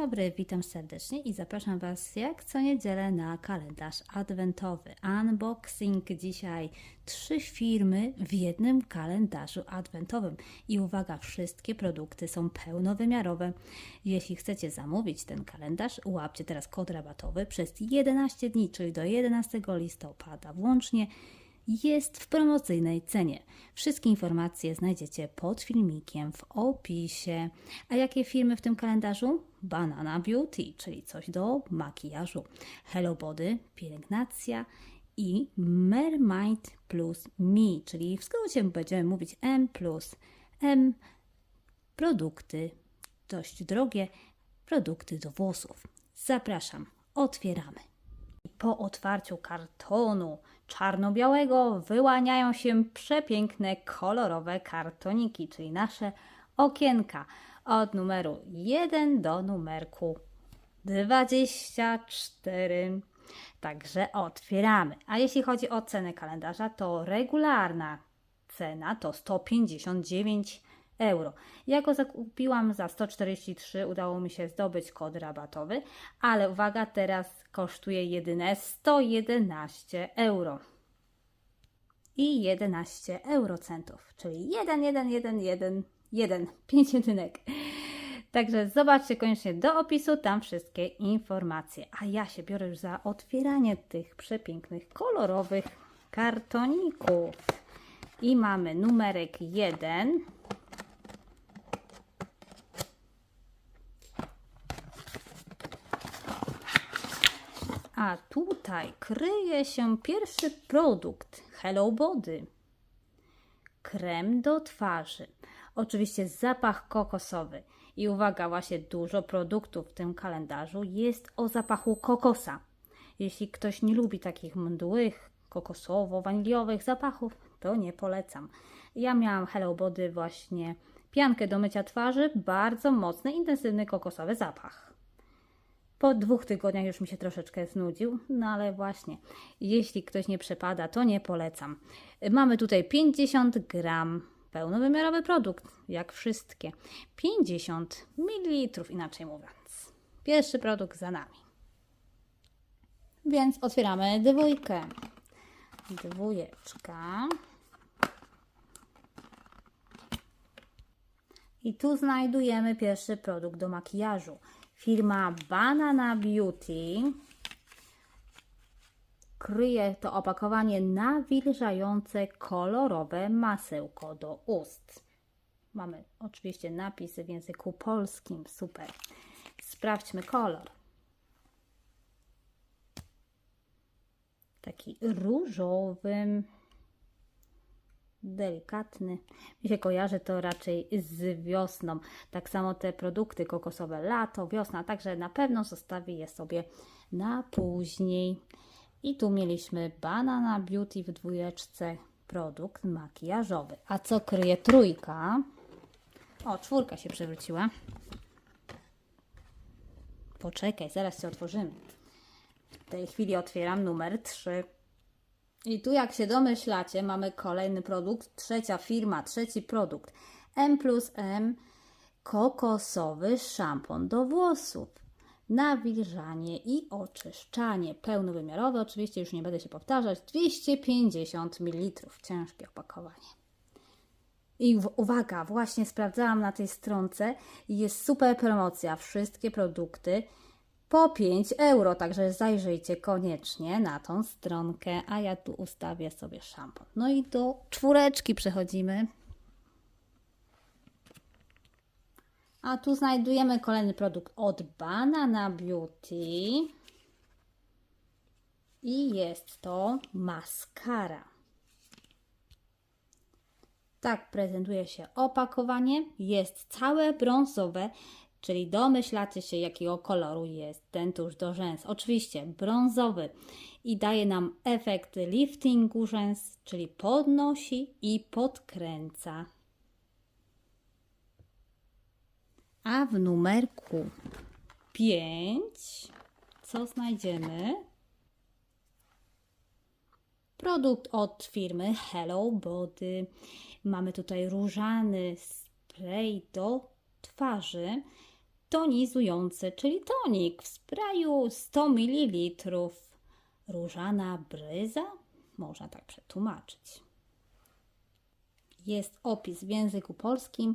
dobry, witam serdecznie i zapraszam Was jak co niedzielę na kalendarz adwentowy. Unboxing dzisiaj trzy firmy w jednym kalendarzu adwentowym. I uwaga, wszystkie produkty są pełnowymiarowe. Jeśli chcecie zamówić ten kalendarz, łapcie teraz kod rabatowy przez 11 dni, czyli do 11 listopada włącznie jest w promocyjnej cenie. Wszystkie informacje znajdziecie pod filmikiem w opisie. A jakie firmy w tym kalendarzu? Banana Beauty, czyli coś do makijażu, Hello Body, pielęgnacja i Mermaid plus Me, czyli w skrócie będziemy mówić M plus M. Produkty dość drogie, produkty do włosów. Zapraszam, otwieramy. Po otwarciu kartonu czarno-białego wyłaniają się przepiękne, kolorowe kartoniki, czyli nasze okienka od numeru 1 do numerku 24. Także otwieramy. A jeśli chodzi o cenę kalendarza, to regularna cena to 159 euro. Ja go zakupiłam za 143, udało mi się zdobyć kod rabatowy, ale uwaga, teraz kosztuje jedyne 111 euro. I 11 eurocentów, czyli 1, 1, 1, 1, 1, 5 jedynek. Także zobaczcie koniecznie do opisu, tam wszystkie informacje. A ja się biorę już za otwieranie tych przepięknych, kolorowych kartoników. I mamy numerek 1. A tutaj kryje się pierwszy produkt Hello Body. Krem do twarzy. Oczywiście zapach kokosowy. I uwaga, właśnie dużo produktów w tym kalendarzu jest o zapachu kokosa. Jeśli ktoś nie lubi takich mdłych, kokosowo-waniliowych zapachów, to nie polecam. Ja miałam Hello Body właśnie piankę do mycia twarzy, bardzo mocny, intensywny kokosowy zapach. Po dwóch tygodniach już mi się troszeczkę znudził, no ale właśnie, jeśli ktoś nie przepada, to nie polecam. Mamy tutaj 50 gram, pełnowymiarowy produkt, jak wszystkie. 50 ml, inaczej mówiąc. Pierwszy produkt za nami. Więc otwieramy dwójkę. Dwójeczka. I tu znajdujemy pierwszy produkt do makijażu. Firma Banana Beauty kryje to opakowanie nawilżające kolorowe masełko do ust. Mamy oczywiście napisy w języku polskim, super. Sprawdźmy kolor. Taki różowy, delikatny. Mi się kojarzy to raczej z wiosną. Tak samo te produkty kokosowe lato, wiosna, także na pewno zostawię je sobie na później. I tu mieliśmy Banana Beauty w dwójeczce produkt makijażowy. A co kryje trójka? O, czwórka się przewróciła. Poczekaj, zaraz się otworzymy. W tej chwili otwieram numer 3. I tu, jak się domyślacie, mamy kolejny produkt, trzecia firma, trzeci produkt. M plus M kokosowy szampon do włosów. Nawilżanie i oczyszczanie. Pełnowymiarowe, oczywiście już nie będę się powtarzać. 250 ml. Ciężkie opakowanie. I uwaga, właśnie sprawdzałam na tej stronce jest super promocja. Wszystkie produkty po 5 euro, także zajrzyjcie koniecznie na tą stronkę, a ja tu ustawię sobie szampon. No i do czwóreczki przechodzimy. A tu znajdujemy kolejny produkt od Banana Beauty. I jest to maskara. Tak prezentuje się opakowanie. Jest całe brązowe, czyli domyślacie się jakiego koloru jest ten tusz do rzęs. Oczywiście brązowy i daje nam efekt liftingu rzęs, czyli podnosi i podkręca. A w numerku 5 co znajdziemy? Produkt od firmy Hello Body. Mamy tutaj różany spray do twarzy tonizujący, czyli tonik w sprayu 100 ml. Różana bryza? Można tak przetłumaczyć. Jest opis w języku polskim.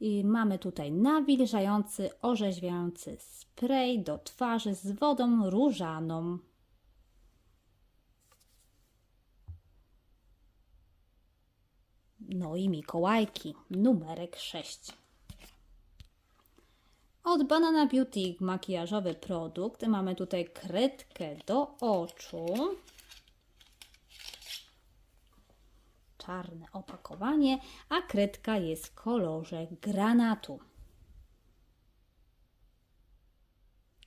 I mamy tutaj nawilżający, orzeźwiający spray do twarzy z wodą różaną. No i Mikołajki, numerek 6. Od Banana Beauty makijażowy produkt. Mamy tutaj kredkę do oczu. Czarne opakowanie, a kredka jest w kolorze granatu.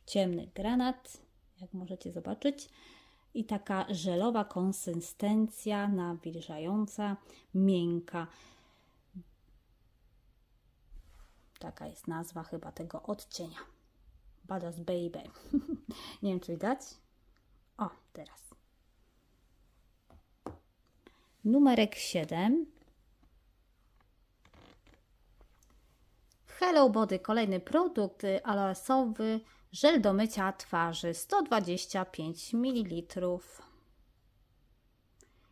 Ciemny granat, jak możecie zobaczyć. I taka żelowa konsystencja, nawilżająca, miękka. Taka jest nazwa chyba tego odcienia. Badass Baby. Nie wiem, czy widać. O, teraz. Numerek 7. Hello Body, kolejny produkt aloesowy, żel do mycia twarzy 125 ml.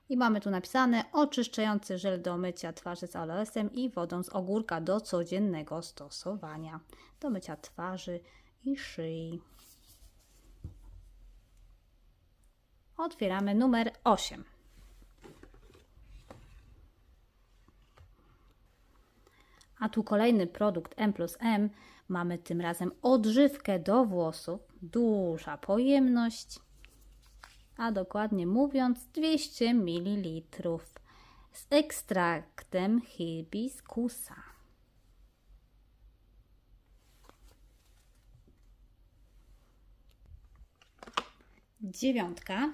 I mamy tu napisane oczyszczający żel do mycia twarzy z aloesem i wodą z ogórka do codziennego stosowania. Do mycia twarzy i szyi. Otwieramy numer 8. A tu kolejny produkt M plus M. Mamy tym razem odżywkę do włosów. Duża pojemność, a dokładnie mówiąc 200 ml z ekstraktem hibiskusa. Dziewiątka.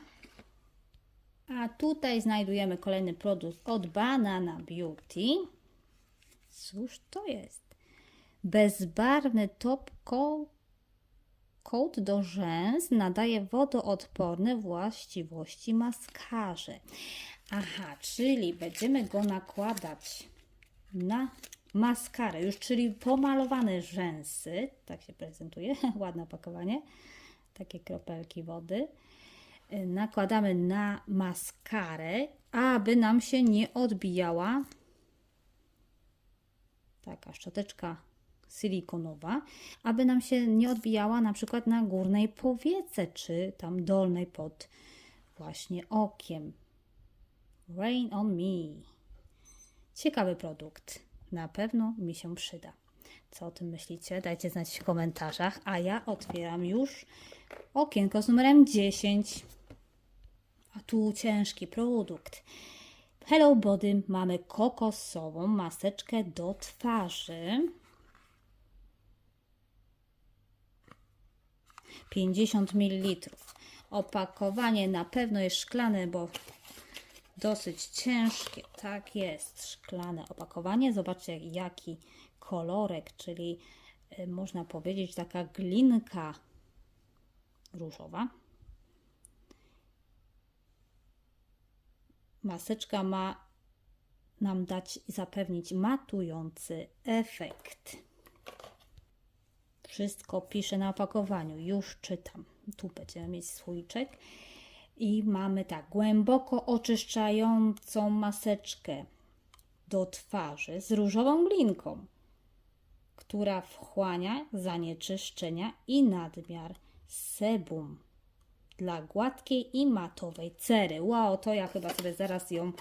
A tutaj znajdujemy kolejny produkt od Banana Beauty. Cóż to jest? Bezbarwny top coat do rzęs nadaje wodoodporne właściwości maskarze. Aha, czyli będziemy go nakładać na maskarę, już czyli pomalowane rzęsy. Tak się prezentuje, ładne opakowanie. Takie kropelki wody. Nakładamy na maskarę, aby nam się nie odbijała taka szczoteczka silikonowa, aby nam się nie odbijała na przykład na górnej powiece, czy tam dolnej pod właśnie okiem. Rain on me. Ciekawy produkt. Na pewno mi się przyda. Co o tym myślicie? Dajcie znać w komentarzach, a ja otwieram już okienko z numerem 10. A tu ciężki produkt. Hello Body mamy kokosową maseczkę do twarzy. 50 ml. Opakowanie na pewno jest szklane, bo dosyć ciężkie. Tak jest, szklane opakowanie. Zobaczcie jaki kolorek, czyli y, można powiedzieć taka glinka różowa. Maseczka ma nam dać i zapewnić matujący efekt. Wszystko pisze na opakowaniu, już czytam. Tu będziemy mieć słoiczek. I mamy tak, głęboko oczyszczającą maseczkę do twarzy z różową glinką, która wchłania zanieczyszczenia i nadmiar sebum dla gładkiej i matowej cery. Wow, to ja chyba sobie zaraz ją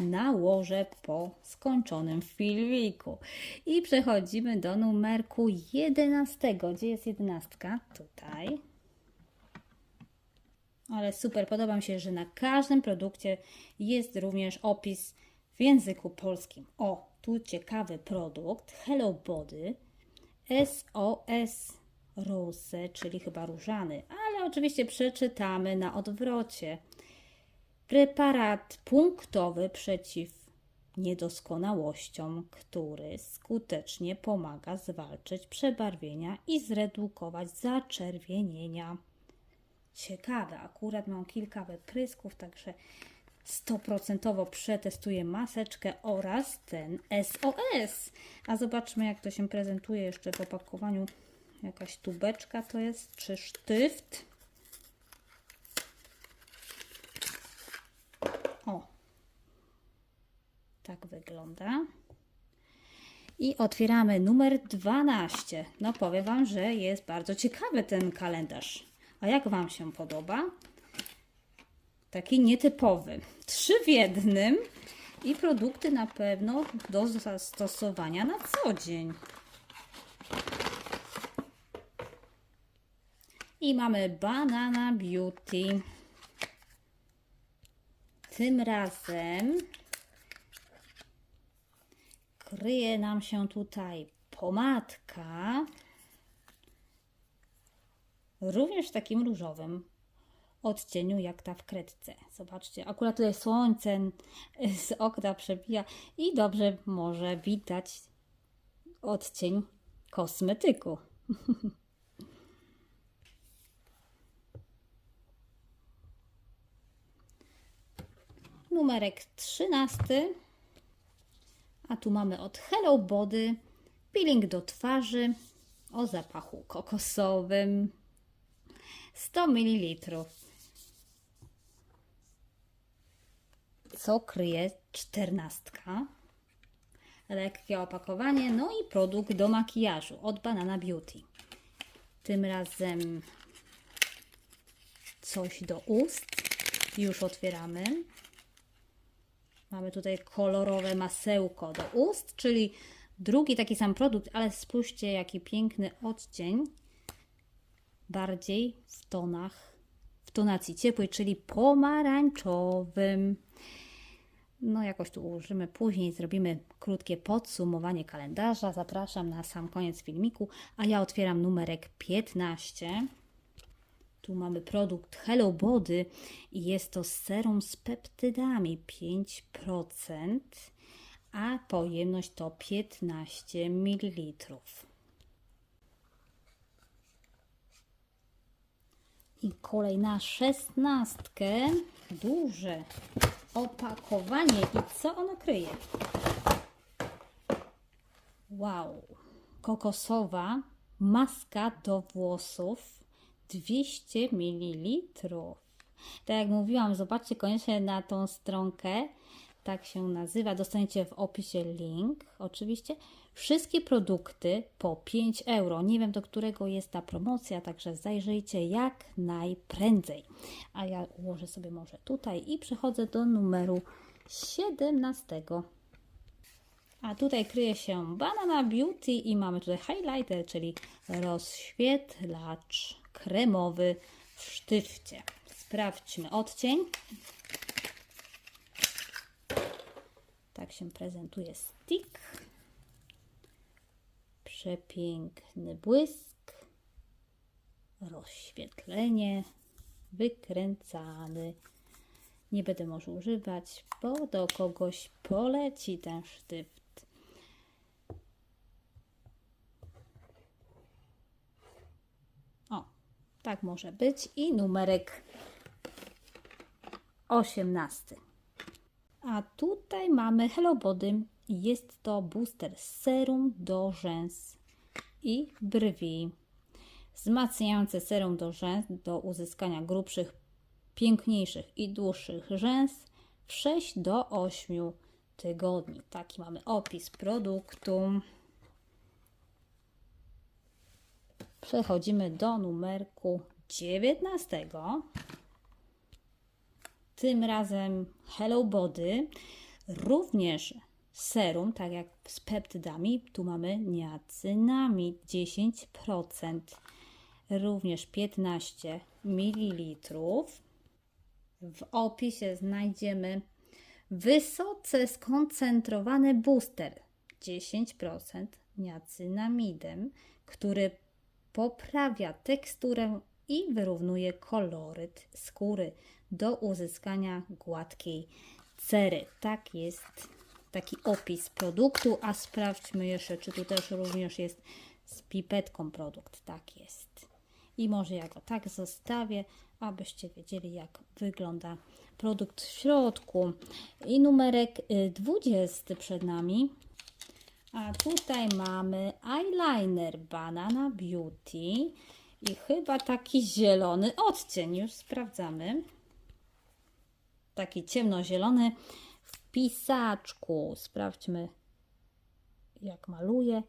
nałożę po skończonym filmiku. I przechodzimy do numerku 11. Gdzie jest jedenastka? Tutaj. Ale super, podoba mi się, że na każdym produkcie jest również opis w języku polskim. O, tu ciekawy produkt Hello Body SOS Rose, czyli chyba różany, ale oczywiście przeczytamy na odwrocie. Preparat punktowy przeciw niedoskonałościom, który skutecznie pomaga zwalczyć przebarwienia i zredukować zaczerwienienia. Ciekawe, akurat mam kilka wyprysków, także stoprocentowo przetestuję maseczkę oraz ten SOS. A zobaczmy, jak to się prezentuje jeszcze w opakowaniu Jakaś tubeczka to jest, czy sztyft. O, tak wygląda. I otwieramy numer 12. No powiem Wam, że jest bardzo ciekawy ten kalendarz. A jak Wam się podoba? Taki nietypowy. Trzy w jednym i produkty na pewno do zastosowania na co dzień. I mamy Banana Beauty. Tym razem kryje nam się tutaj pomadka. Również w takim różowym odcieniu jak ta w kredce. Zobaczcie, akurat tutaj słońce z okna przebija i dobrze może widać odcień kosmetyku. Numerek 13. A tu mamy od Hello Body peeling do twarzy o zapachu kokosowym. 100 ml. Co kryje czternastka? Lekkie opakowanie, no i produkt do makijażu od Banana Beauty. Tym razem coś do ust. Już otwieramy. Mamy tutaj kolorowe masełko do ust, czyli drugi taki sam produkt, ale spójrzcie jaki piękny odcień. Bardziej w tonach, w tonacji ciepłej, czyli pomarańczowym. No jakoś tu ułożymy później, zrobimy krótkie podsumowanie kalendarza. Zapraszam na sam koniec filmiku, a ja otwieram numerek 15. Tu mamy produkt Hello Body i jest to serum z peptydami 5%, a pojemność to 15 ml. I kolejna szesnastkę, duże opakowanie i co ono kryje? Wow, kokosowa maska do włosów 200 ml. Tak jak mówiłam, zobaczcie koniecznie na tą stronkę. Tak się nazywa. Dostaniecie w opisie link, oczywiście. Wszystkie produkty po 5 euro. Nie wiem, do którego jest ta promocja, także zajrzyjcie jak najprędzej. A ja ułożę sobie może tutaj i przechodzę do numeru 17. A tutaj kryje się Banana Beauty i mamy tutaj highlighter, czyli rozświetlacz kremowy w sztywcie. Sprawdźmy odcień. Tak się prezentuje stick. Przepiękny błysk. Rozświetlenie. Wykręcany. Nie będę może używać, bo do kogoś poleci ten sztyft. O, tak może być. I numerek 18. A tutaj mamy Hello Body. Jest to booster serum do rzęs i brwi. Wzmacniające serum do rzęs do uzyskania grubszych, piękniejszych i dłuższych rzęs w 6 do 8 tygodni. Taki mamy opis produktu. Przechodzimy do numerku 19. Tym razem Hello Body. Również serum, tak jak z peptydami. Tu mamy niacynamid 10%. Również 15 ml. W opisie znajdziemy wysoce skoncentrowany booster 10% niacynamidem, który poprawia teksturę i wyrównuje koloryt skóry do uzyskania gładkiej cery. Tak jest taki opis produktu, a sprawdźmy jeszcze, czy tu też również jest z pipetką produkt. Tak jest. I może ja go tak zostawię, abyście wiedzieli, jak wygląda produkt w środku. I numerek 20 y, przed nami. A tutaj mamy eyeliner Banana Beauty i chyba taki zielony odcień. Już sprawdzamy. Taki ciemnozielony w pisaczku. Sprawdźmy, jak maluje.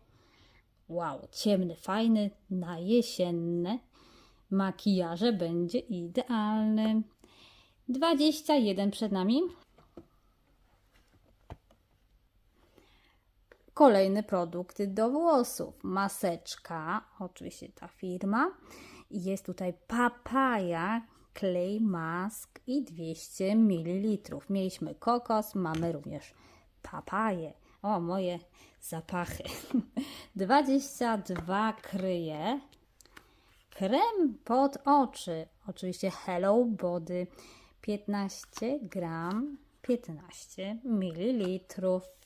Wow, ciemny, fajny, na jesienne makijaże będzie idealny. 21 przed nami. Kolejny produkt do włosów. Maseczka, oczywiście ta firma. Jest tutaj papaja, clay mask i 200 ml. Mieliśmy kokos, mamy również papaję. O, moje zapachy. 22 kryje. Krem pod oczy. Oczywiście Hello Body. 15 gram, 15 mililitrów.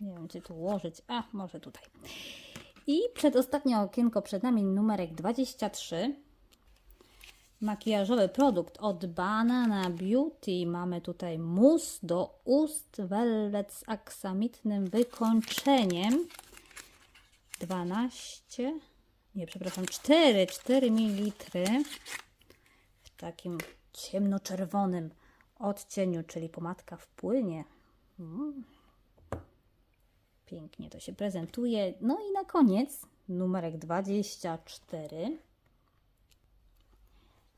Nie wiem, czy tu ułożyć. A, może tutaj. I przedostatnie okienko przed nami numerek 23. Makijażowy produkt od Banana Beauty. Mamy tutaj mus do ust velvet z aksamitnym wykończeniem. 12, nie, przepraszam, 4, 4 ml w takim ciemnoczerwonym odcieniu, czyli pomadka wpłynie. Mm. Pięknie to się prezentuje. No i na koniec numerek 24.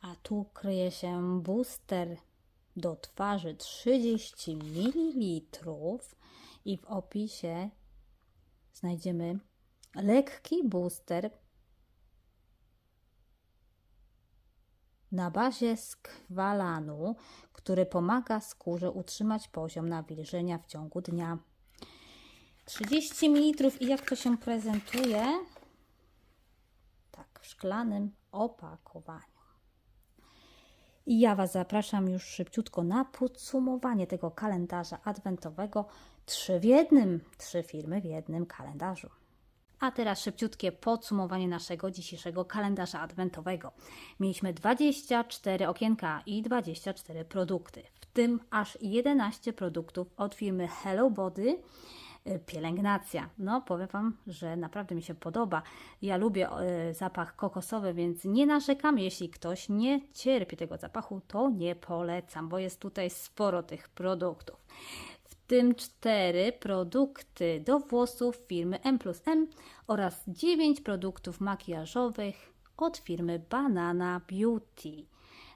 A tu kryje się booster do twarzy 30 ml i w opisie znajdziemy lekki booster na bazie skwalanu, który pomaga skórze utrzymać poziom nawilżenia w ciągu dnia. 30 ml i jak to się prezentuje? Tak, w szklanym opakowaniu. I ja Was zapraszam już szybciutko na podsumowanie tego kalendarza adwentowego. Trzy w jednym, trzy firmy w jednym kalendarzu. A teraz szybciutkie podsumowanie naszego dzisiejszego kalendarza adwentowego. Mieliśmy 24 okienka i 24 produkty, w tym aż 11 produktów od firmy Hello Body. Y, Pielęgnacja. No, powiem Wam, że naprawdę mi się podoba. Ja lubię y, zapach kokosowy, więc nie narzekam. Jeśli ktoś nie cierpi tego zapachu, to nie polecam, bo jest tutaj sporo tych produktów w tym cztery produkty do włosów firmy M plus M oraz 9 produktów makijażowych od firmy Banana Beauty.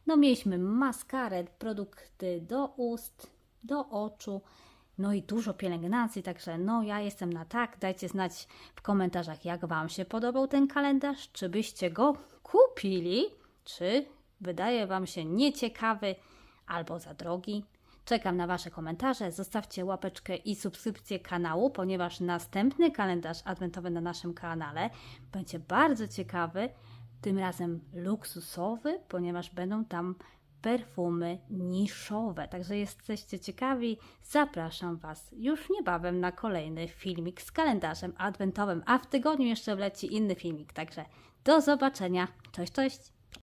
No mieliśmy maskarę, produkty do ust, do oczu, no i dużo pielęgnacji, także no ja jestem na tak. Dajcie znać w komentarzach, jak Wam się podobał ten kalendarz, czy byście go kupili, czy wydaje Wam się nieciekawy albo za drogi. Czekam na Wasze komentarze. Zostawcie łapeczkę i subskrypcję kanału, ponieważ następny kalendarz adwentowy na naszym kanale będzie bardzo ciekawy, tym razem luksusowy, ponieważ będą tam perfumy niszowe. Także jesteście ciekawi, zapraszam Was już niebawem na kolejny filmik z kalendarzem adwentowym, a w tygodniu jeszcze wleci inny filmik. Także do zobaczenia. Cześć, cześć!